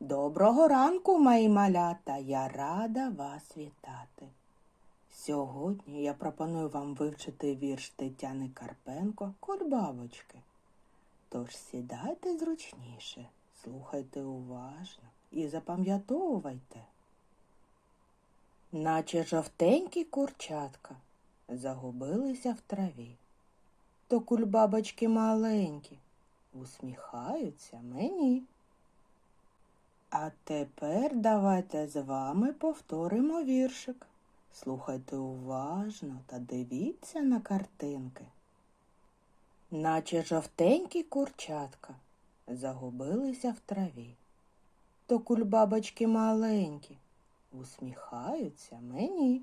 Доброго ранку, мої малята. Я рада вас вітати. Сьогодні я пропоную вам вивчити вірш Тетяни Карпенко Кульбабочки. Тож сідайте зручніше, слухайте уважно і запам'ятовуйте. Наче жовтенькі курчатка загубилися в траві. То кульбабочки маленькі усміхаються мені. А тепер давайте з вами повторимо віршик. Слухайте уважно та дивіться на картинки. Наче жовтенькі курчатка загубилися в траві. То кульбабочки маленькі усміхаються мені.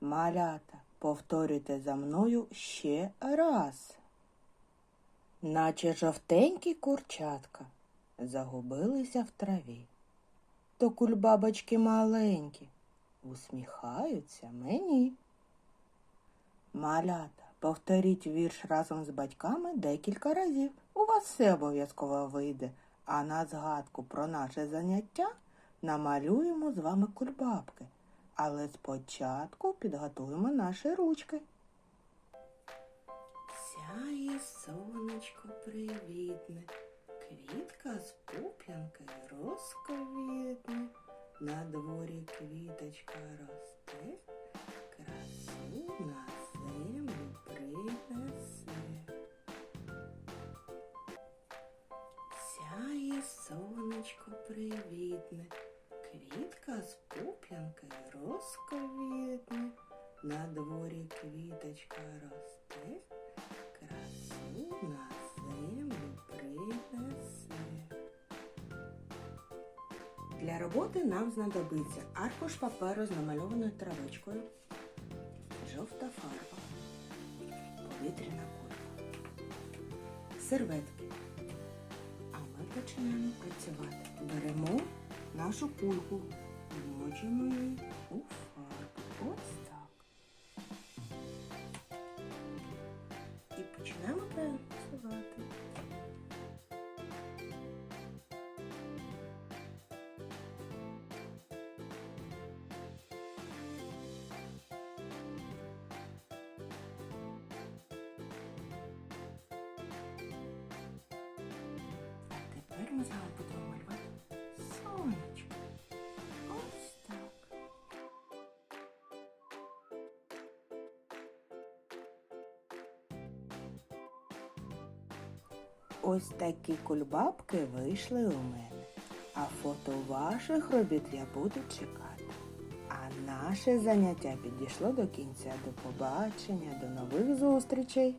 Малята, повторюйте за мною ще раз. Наче жовтенькі курчатка загубилися в траві. То кульбабочки маленькі усміхаються мені. Малята, повторіть вірш разом з батьками декілька разів. У вас все обов'язково вийде, а на згадку про наше заняття намалюємо з вами кульбабки. Але спочатку підготуємо наші ручки. Сяє сонечко привітне, квітка з пуп'янки розковітне, на дворі квіточка росте, красу на землю принесе. Сяє сонечко привітне, квітка з пуп'янки розковітне, на дворі квіточка росте, Для роботи нам знадобиться аркуш паперу з намальованою травичкою, жовта фарба, повітряна кулька, серветки. А ми починаємо працювати. Беремо нашу кульку, вмочимо її у фарбу. Ось Ось такі кульбабки вийшли у мене. А фото ваших робіт я буду чекати. А наше заняття підійшло до кінця. До побачення, до нових зустрічей!